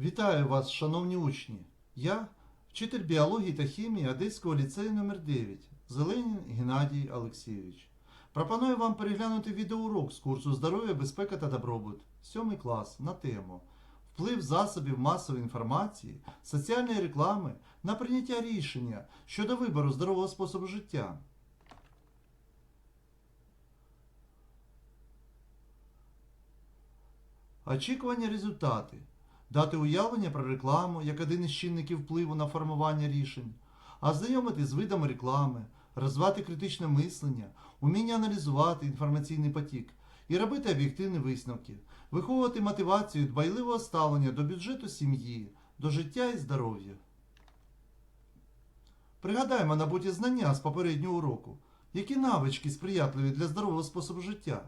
Вітаю вас, шановні учні! Я вчитель біології та хімії Одеського ліцею номер 9 Зеленін Геннадій Олексійович. Пропоную вам переглянути відеоурок з курсу Здоров'я, безпека та добробут, 7 клас на тему Вплив засобів масової інформації, соціальної реклами на прийняття рішення щодо вибору здорового способу життя. Очікування результати. Дати уявлення про рекламу як один із чинників впливу на формування рішень, ознайомити з видами реклами, розвивати критичне мислення, уміння аналізувати інформаційний потік і робити об'єктивні висновки, виховувати мотивацію дбайливого ставлення до бюджету сім'ї, до життя і здоров'я. Пригадаємо набуті знання з попереднього уроку, які навички сприятливі для здорового способу життя.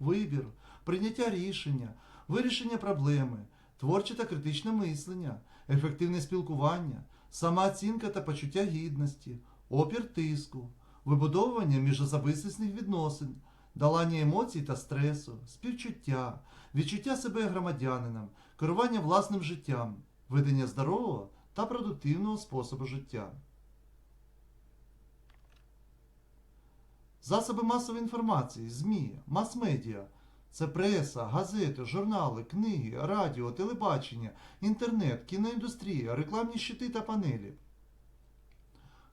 Вибір, прийняття рішення, вирішення проблеми, творче та критичне мислення, ефективне спілкування, самооцінка та почуття гідності, опір тиску, вибудовування міжособистісних відносин, долання емоцій та стресу, співчуття, відчуття себе громадянином, керування власним життям, ведення здорового та продуктивного способу життя. Засоби масової інформації, ЗМІ, мас-медіа це преса, газети, журнали, книги, радіо, телебачення, інтернет, кіноіндустрія, рекламні щити та панелі.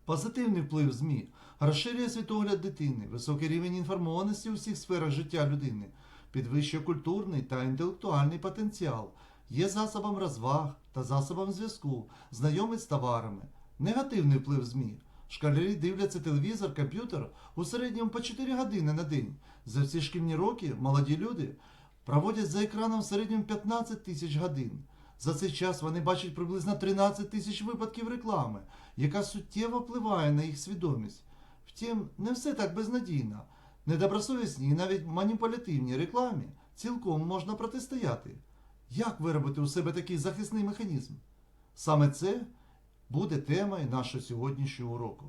Позитивний вплив ЗМІ розширює світогляд дитини, високий рівень інформованості у всіх сферах життя людини, підвищує культурний та інтелектуальний потенціал, є засобом розваг та засобом зв'язку, знайомить з товарами. Негативний вплив ЗМІ. Школярі дивляться телевізор, комп'ютер у середньому по 4 години на день. За всі шкільні роки молоді люди проводять за екраном в середньому 15 тисяч годин. За цей час вони бачать приблизно 13 тисяч випадків реклами, яка суттєво впливає на їх свідомість. Втім, не все так безнадійно. Недобросовісній і навіть маніпулятивній рекламі цілком можна протистояти. Як виробити у себе такий захисний механізм? Саме це буде темою нашого сьогоднішнього уроку.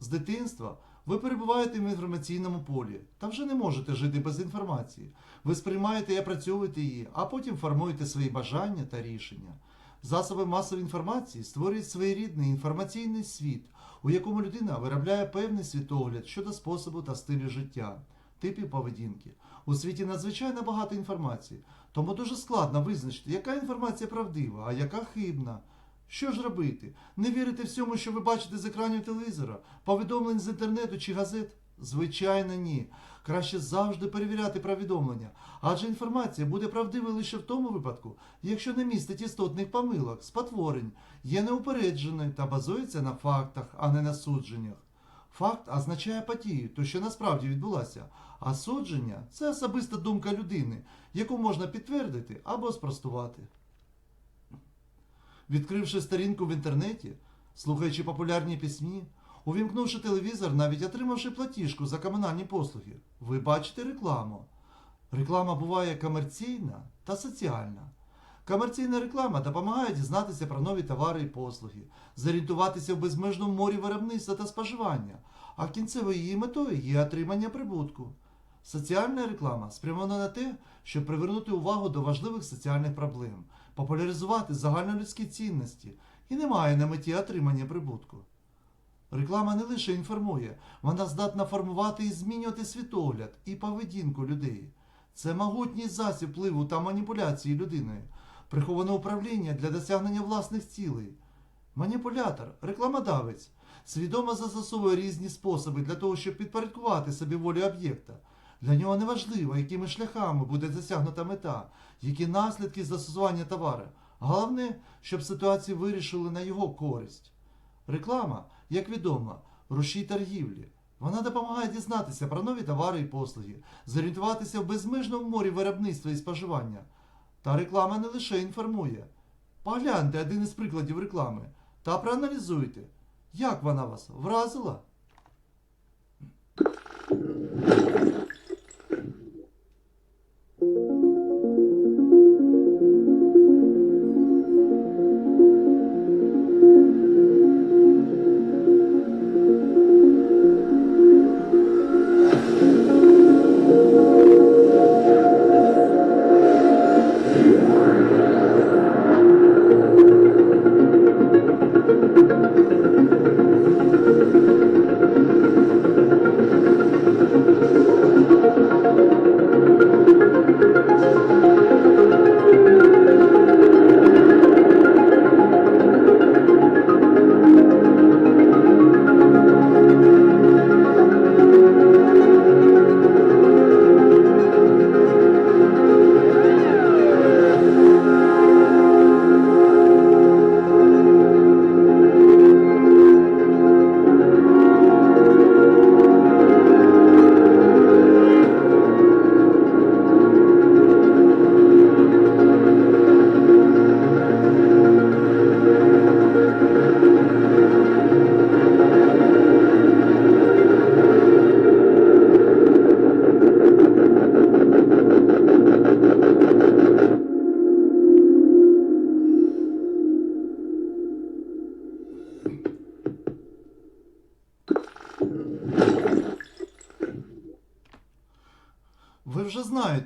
З дитинства ви перебуваєте в інформаційному полі та вже не можете жити без інформації. Ви сприймаєте і опрацьовуєте її, а потім формуєте свої бажання та рішення. Засоби масової інформації створюють своєрідний інформаційний світ, у якому людина виробляє певний світогляд щодо способу та стилю життя, типів поведінки. У світі надзвичайно багато інформації, тому дуже складно визначити, яка інформація правдива, а яка хибна. Що ж робити? Не вірити всьому, що ви бачите з екранів телевізора, повідомлень з інтернету чи газет? Звичайно, ні. Краще завжди перевіряти повідомлення, адже інформація буде правдивою лише в тому випадку, якщо не містить істотних помилок, спотворень, є неупередженою та базується на фактах, а не на судженнях. Факт означає подію, то що насправді відбулося, а судження це особиста думка людини, яку можна підтвердити або спростувати. Відкривши сторінку в інтернеті, слухаючи популярні пісні, увімкнувши телевізор, навіть отримавши платіжку за комунальні послуги, ви бачите рекламу. Реклама буває комерційна та соціальна. Комерційна реклама допомагає дізнатися про нові товари і послуги, зорієнтуватися в безмежному морі виробництва та споживання, а кінцевою її метою є отримання прибутку. Соціальна реклама спрямована на те, щоб привернути увагу до важливих соціальних проблем, популяризувати загальнолюдські цінності і не має на меті отримання прибутку. Реклама не лише інформує, вона здатна формувати і змінювати світогляд і поведінку людей. Це могутній засіб впливу та маніпуляції людиною, приховане управління для досягнення власних цілей. Маніпулятор, рекламодавець, свідомо застосовує різні способи для того, щоб підпорядкувати собі волю об'єкта. Для нього не важливо, якими шляхами буде досягнута мета, які наслідки застосування товару. Головне, щоб ситуацію вирішили на його користь. Реклама, як відомо, рушій торгівлі. Вона допомагає дізнатися про нові товари і послуги, зорієнтуватися в безмежному морі виробництва і споживання. Та реклама не лише інформує. Погляньте один із прикладів реклами та проаналізуйте, як вона вас вразила.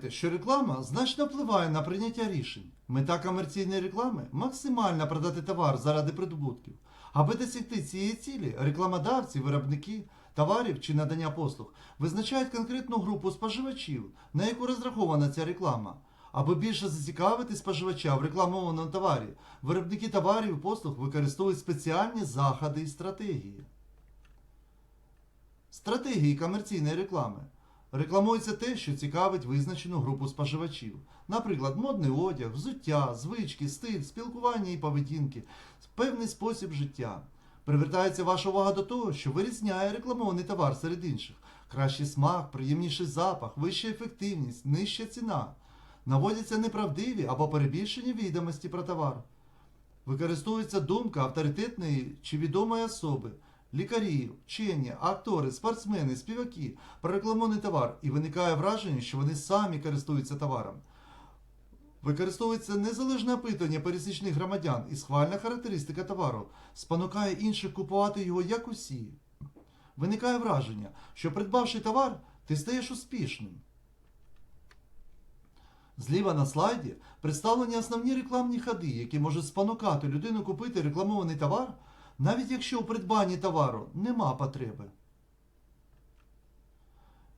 Знаєте, що реклама значно впливає на прийняття рішень. Мета комерційної реклами максимально продати товар заради прибутків. Аби досягти цієї цілі, рекламодавці, виробники товарів чи надання послуг визначають конкретну групу споживачів, на яку розрахована ця реклама. Аби більше зацікавити споживача в рекламованому товарі, виробники товарів і послуг використовують спеціальні заходи і стратегії. Стратегії комерційної реклами. Рекламується те, що цікавить визначену групу споживачів. Наприклад, модний одяг, взуття, звички, стиль, спілкування і поведінки, певний спосіб життя. Привертається ваша увага до того, що вирізняє рекламований товар серед інших. Кращий смак, приємніший запах, вища ефективність, нижча ціна. Наводяться неправдиві або перебільшені відомості про товар. Використовується думка авторитетної чи відомої особи, лікарі, вчені, актори, спортсмени, співаки про рекламований товар і виникає враження, що вони самі користуються товаром. Використовується незалежне опитування пересічних громадян і схвальна характеристика товару спонукає інших купувати його як усі. Виникає враження, що придбавши товар, ти стаєш успішним. Зліва на слайді представлені основні рекламні ходи, які можуть спонукати людину купити рекламований товар, навіть якщо у придбанні товару нема потреби.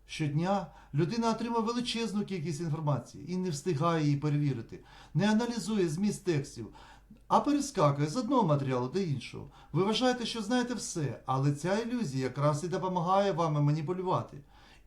Щодня людина отримує величезну кількість інформації і не встигає її перевірити, не аналізує зміст текстів, а перескакує з одного матеріалу до іншого. Ви вважаєте, що знаєте все, але ця ілюзія якраз і допомагає вам маніпулювати.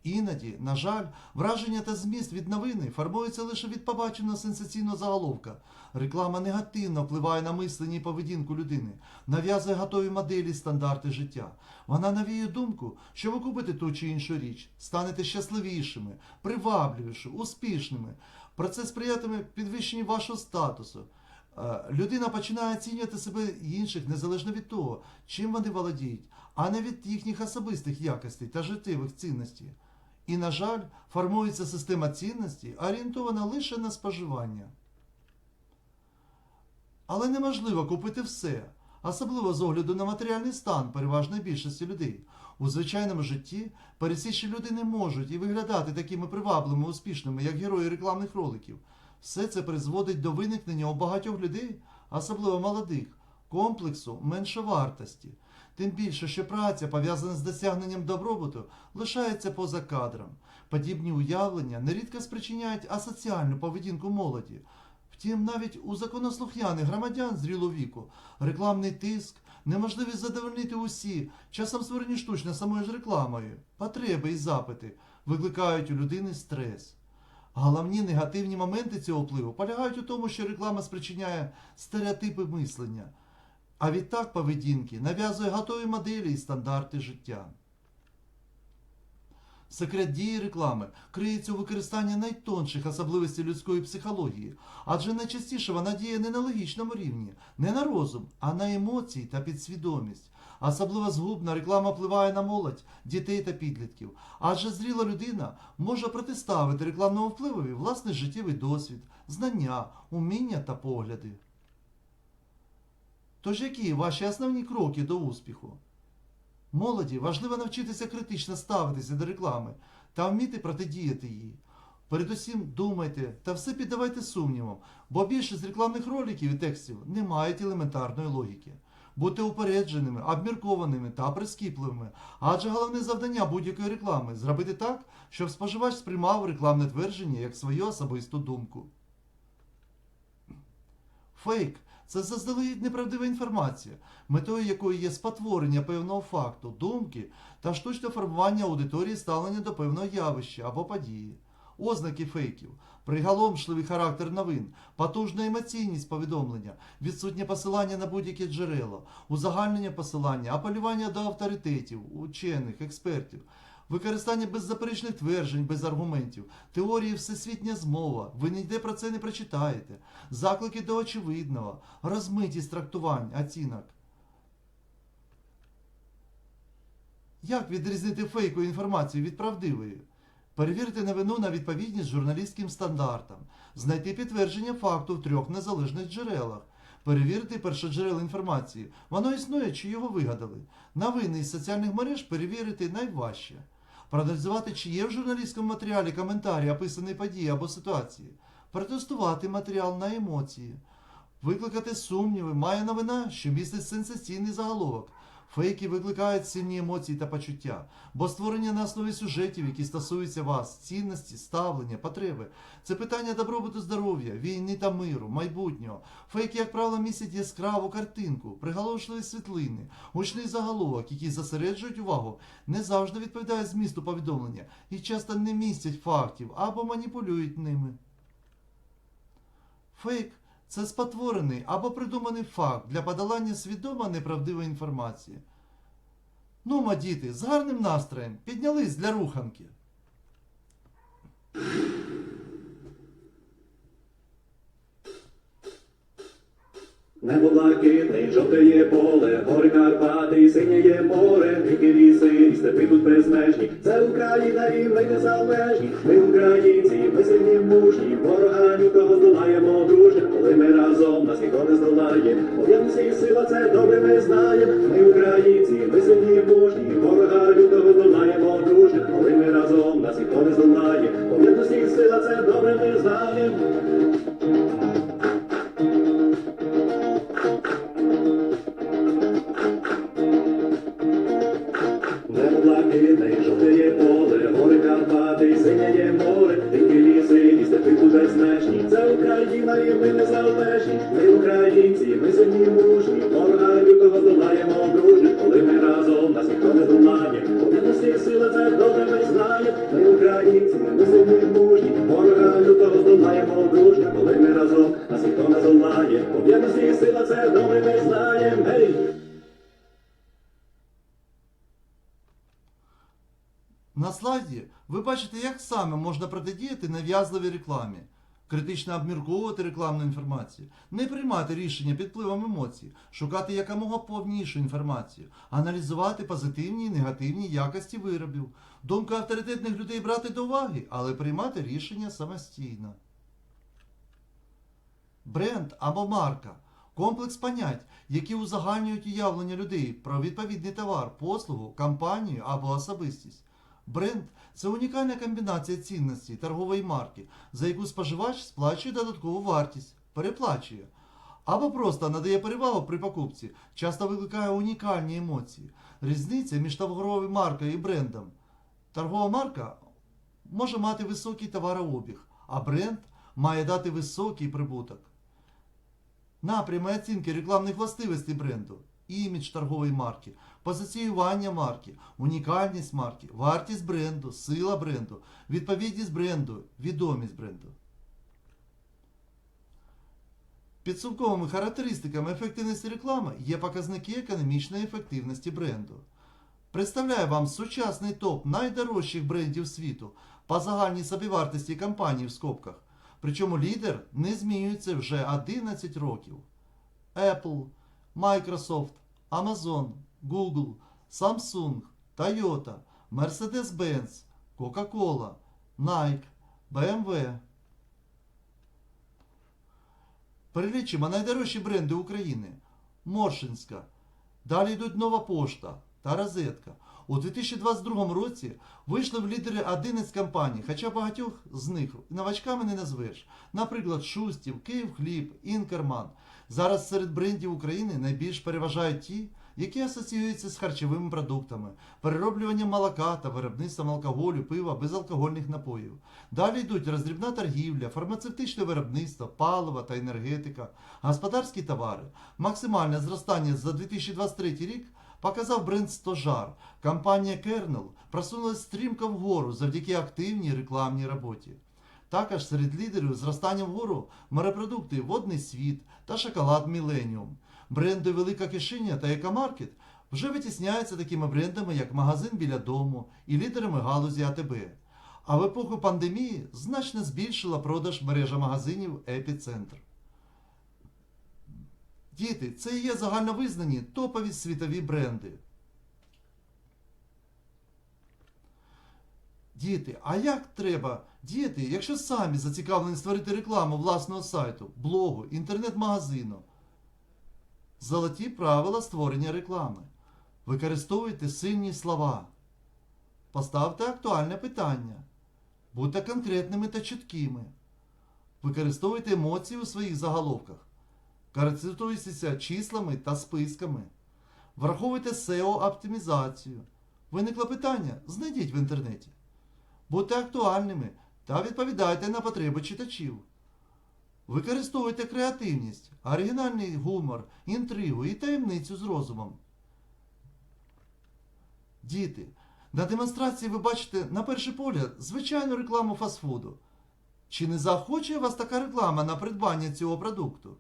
Іноді, на жаль, враження та зміст від новини формуються лише від побаченого сенсаційного заголовка. Реклама негативно впливає на мислення і поведінку людини, нав'язує готові моделі стандарти життя. Вона навіює думку, що ви купите ту чи іншу річ, станете щасливішими, привабливішими, успішними. Про це сприятиме підвищенню вашого статусу. Е, Людина починає оцінювати себе інших незалежно від того, чим вони володіють, а не від їхніх особистих якостей та життєвих цінностей. І, на жаль, формується система цінностей, орієнтована лише на споживання. Але неможливо купити все, особливо з огляду на матеріальний стан переважної більшості людей. У звичайному житті пересічні люди не можуть і виглядати такими привабливими, успішними, як герої рекламних роликів. Все це призводить до виникнення у багатьох людей, особливо молодих, комплексу меншовартості. Тим більше, що праця, пов'язана з досягненням добробуту, лишається поза кадром. Подібні уявлення нерідко спричиняють асоціальну поведінку молоді. Втім, навіть у законослухняних громадян зрілого віку рекламний тиск, неможливість задовольнити усі, часом створені штучно самою ж рекламою, потреби і запити викликають у людини стрес. Головні негативні моменти цього впливу полягають у тому, що реклама спричиняє стереотипи мислення, а відтак поведінки нав'язує готові моделі і стандарти життя. Секрет дії реклами криється у використанні найтонших особливостей людської психології, адже найчастіше вона діє не на логічному рівні, не на розум, а на емоції та підсвідомість. Особливо згубна реклама впливає на молодь, дітей та підлітків, адже зріла людина може протиставити рекламному впливові власний життєвий досвід, знання, уміння та погляди. Тож які ваші основні кроки до успіху? Молоді важливо навчитися критично ставитися до реклами та вміти протидіяти їй. Передусім думайте та все піддавайте сумнівам, бо більшість рекламних роликів і текстів не мають елементарної логіки. Будьте упередженими, обміркованими та прискіпливими, адже головне завдання будь-якої реклами зробити так, щоб споживач сприймав рекламне твердження як свою особисту думку. Фейк це заздалегідь неправдива інформація, метою якої є спотворення певного факту, думки та штучне формування аудиторії ставлення до певного явища або події. Ознаки фейків, приголомшливий характер новин, потужна емоційність повідомлення, відсутнє посилання на будь-які джерела, узагальнення посилання, апелювання до авторитетів, учених, експертів, використання беззаперечних тверджень без аргументів, теорії всесвітня змова, ви ніде про це не прочитаєте, заклики до очевидного, розмитість трактувань, оцінок. Як відрізнити фейкову інформацію від правдивої? Перевірити новину на відповідність журналістським стандартам, знайти підтвердження факту в трьох незалежних джерелах, перевірити першоджерел інформації, воно існує чи його вигадали. Новини із соціальних мереж перевірити найважче. Проаналізувати, чи є в журналістському матеріалі коментарі, описані події або ситуації, протестувати матеріал на емоції, викликати сумніви, має новина, що містить сенсаційний заголовок. Фейки викликають сильні емоції та почуття, бо створення на основі сюжетів, які стосуються вас, цінності, ставлення, потреби. Це питання добробуту здоров'я, війни та миру, майбутнього. Фейки, як правило, містять яскраву картинку, приголомшливі світлини, гучний заголовок, які зосереджують увагу, не завжди відповідають змісту повідомлення і часто не містять фактів або маніпулюють ними. Фейк це спотворений або придуманий факт для подолання свідомо неправдивої інформації. Ну, ма діти, з гарним настроєм піднялись для руханки. Небо блакитне, жовтеє поле, гори Карпати, синєє море, ріки ліси, і степи тут безмежні. Це Україна і ми незалежні. Ми українці, ми сильні мужні, ворога нікого здолаємо дружно, коли ми разом нас ніхто не здолає. Об'єднаність і сила, це добре ми знаємо. Ми українці, ми сильні мужні, ворога лютого здолаємо дружно, коли ми разом нас ніхто не здолає. Об'єднаність і сила, це добре ми знаємо. І ми незалежні. Ми українці, ми сильні мужні, ворога лютого здолаємо дружно, коли ми разом нас ніхто не зламає, здолає. Об'єднаності сила, це добре ми знаємо. Ми українці, ми сильні мужні, ворога лютого здолаємо дружно, коли ми разом нас ніхто не здолає. Об'єднаності сила, це добре ми знаємо. Гей! На слайді ви бачите, як саме можна протидіяти нав'язливій рекламі, критично обмірковувати рекламну інформацію, не приймати рішення під впливом емоцій, шукати якомога повнішу інформацію, аналізувати позитивні і негативні якості виробів, думку авторитетних людей брати до уваги, але приймати рішення самостійно. Бренд або марка комплекс понять, які узагальнюють уявлення людей про відповідний товар, послугу, компанію або особистість. Бренд це унікальна комбінація цінностей торгової марки, за яку споживач сплачує додаткову вартість, переплачує. Або просто надає перевагу при покупці, часто викликає унікальні емоції. Різниця між торговою маркою і брендом. Торгова марка може мати високий товарообіг, а бренд має дати високий прибуток. Напрями оцінки рекламних властивостей бренду, імідж торгової марки, позиціювання марки, унікальність марки, вартість бренду, сила бренду, відповідність бренду, відомість бренду. Підсумковими характеристиками ефективності реклами є показники економічної ефективності бренду. Представляю вам сучасний топ найдорожчих брендів світу по загальній собівартості компаній в скобках. Причому лідер не змінюється вже 11 років. Apple, Microsoft, Amazon, Google, Samsung, Toyota, Mercedes-Benz, Coca-Cola, Nike, BMW. Перелічимо найдорожчі бренди України. Моршинська. Далі йдуть Нова Пошта та Розетка. У 2022 році вийшли в лідери 11 компаній, хоча багатьох з них новачками не назвеш. Наприклад, Шустів, Київхліб, Інкерман. Зараз серед брендів України найбільш переважають ті, які асоціюються з харчовими продуктами, перероблюванням молока та виробництвом алкоголю, пива, безалкогольних напоїв. Далі йдуть роздрібна торгівля, фармацевтичне виробництво, паливо та енергетика, господарські товари. Максимальне зростання за 2023 рік показав бренд Стожар. Компанія Kernel просунулась стрімко вгору завдяки активній рекламній роботі. Також серед лідерів зростання вгору морепродукти Водний світ та шоколад Міленіум. Бренди Велика Кишиня та Екомаркет вже витісняються такими брендами, як магазин біля дому і лідерами галузі АТБ. А в епоху пандемії значно збільшила продаж мережа магазинів Епіцентр. Діти, це і є загальновизнані топові світові бренди. Діти, а як треба діяти, якщо самі зацікавлені створити рекламу власного сайту, блогу, інтернет-магазину? Золоті правила створення реклами. Використовуйте сильні слова. Поставте актуальне питання. Будьте конкретними та чіткими. Використовуйте емоції у своїх заголовках. Користуйтеся числами та списками. Враховуйте SEO-оптимізацію. Виникло питання? Знайдіть в інтернеті. Будьте актуальними та відповідайте на потреби читачів. Використовуйте креативність, оригінальний гумор, інтригу і таємницю з розумом. Діти, на демонстрації ви бачите на перший погляд звичайну рекламу фастфуду. Чи не заохочує вас така реклама на придбання цього продукту?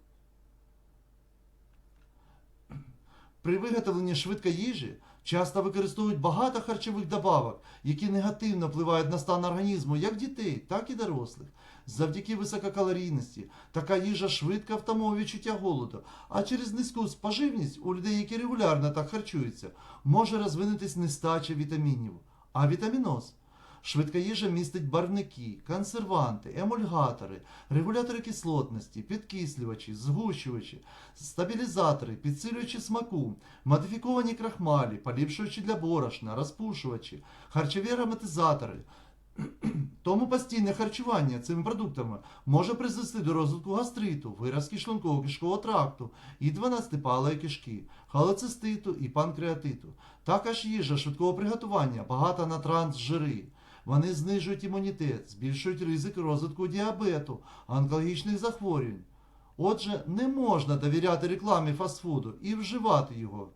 При виготовленні швидкої їжі часто використовують багато харчових добавок, які негативно впливають на стан організму як дітей, так і дорослих. Завдяки висококалорійності така їжа швидко втамовує відчуття голоду, а через низьку споживність у людей, які регулярно так харчуються, може розвинутись нестача вітамінів, а вітаміноз. Швидка їжа містить барвники, консерванти, емульгатори, регулятори кислотності, підкислювачі, згущувачі, стабілізатори, підсилювачі смаку, модифіковані крахмалі, поліпшувачі для борошна, розпушувачі, харчові ароматизатори. Тому постійне харчування цими продуктами може призвести до розвитку гастриту, виразки шлунково-кишкового тракту і 12-палої кишки, холециститу і панкреатиту. Також їжа швидкого приготування багата на трансжири. Вони знижують імунітет, збільшують ризик розвитку діабету, онкологічних захворювань. Отже, не можна довіряти рекламі фастфуду і вживати його.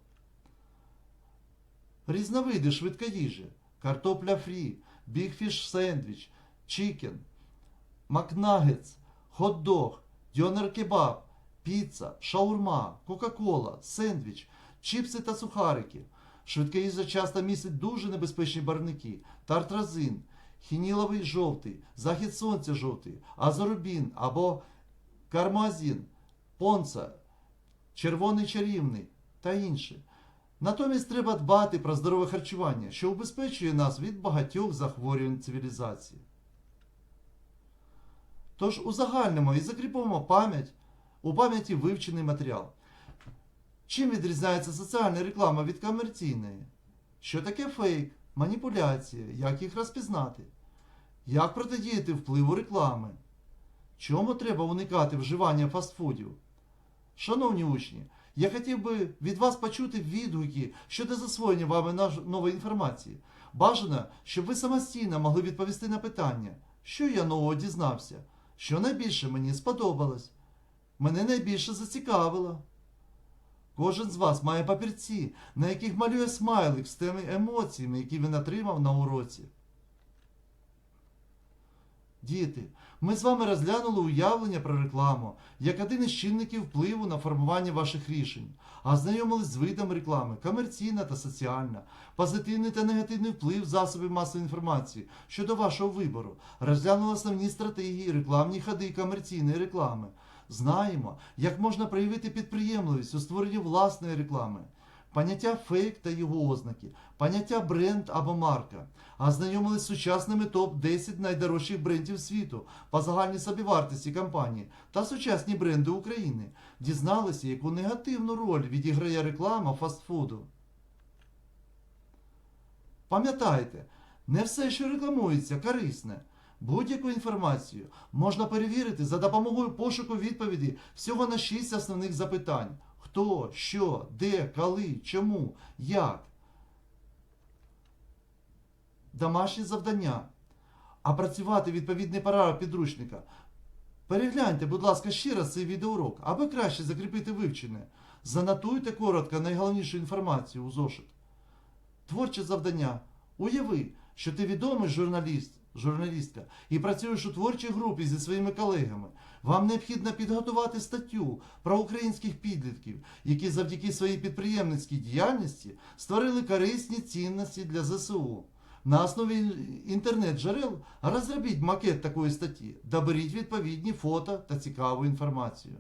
Різновиди швидкоїжі, картопля фрі, бігфіш сендвіч, чікен, макнагетс, хот-дог, дьонер-кебаб, піца, шаурма, кока-кола, сендвіч, чіпси та сухарики. Швидка їжа часто містить дуже небезпечні барвники, тартразин, хініловий жовтий, захід сонця жовтий, азорубін або кармазін, понца, червоний чарівний та інше. Натомість треба дбати про здорове харчування, що убезпечує нас від багатьох захворювань цивілізації. Тож узагальнимо і закріпимо пам'ять у пам'яті вивчений матеріал. Чим відрізняється соціальна реклама від комерційної? Що таке фейк, маніпуляція, як їх розпізнати? Як протидіяти впливу реклами? Чому треба уникати вживання фастфудів? Шановні учні, я хотів би від вас почути відгуки щодо засвоєння вами нової інформації. Бажано, щоб ви самостійно могли відповісти на питання, що я нового дізнався, що найбільше мені сподобалось, мене найбільше зацікавило. Кожен з вас має папірці, на яких малює смайлик з тими емоціями, які він отримав на уроці. Діти, ми з вами розглянули уявлення про рекламу як один із чинників впливу на формування ваших рішень, а ознайомились з видами реклами комерційна та соціальна, позитивний та негативний вплив засобів масової інформації щодо вашого вибору, розглянули основні стратегії, рекламні ходи комерційної реклами. Знаємо, як можна проявити підприємливість у створенні власної реклами. Поняття фейк та його ознаки, поняття бренд або марка. А знайомились з сучасними топ-10 найдорожчих брендів світу по загальній собівартості компанії та сучасні бренди України. Дізналися, яку негативну роль відіграє реклама фастфуду. Пам'ятайте, не все, що рекламується, корисне. Будь-яку інформацію можна перевірити за допомогою пошуку відповіді всього на 6 основних запитань: хто, що, де, коли, чому, як. Домашнє завдання. А працювати відповідний параграф підручника. Перегляньте, будь ласка, ще раз цей відеоурок, аби краще закріпити вивчене. Занотуйте коротко найголовнішу інформацію у зошит. Творче завдання. Уяви, що ти відомий журналіст, журналістка і працюєш у творчій групі зі своїми колегами. Вам необхідно підготувати статтю про українських підлітків, які завдяки своїй підприємницькій діяльності створили корисні цінності для ЗСУ. На основі інтернет-джерел розробіть макет такої статті, доберіть відповідні фото та цікаву інформацію.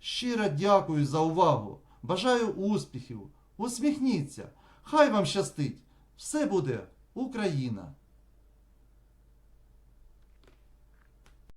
Щиро дякую за увагу. Бажаю успіхів. Усміхніться. Хай вам щастить. Все буде Україна!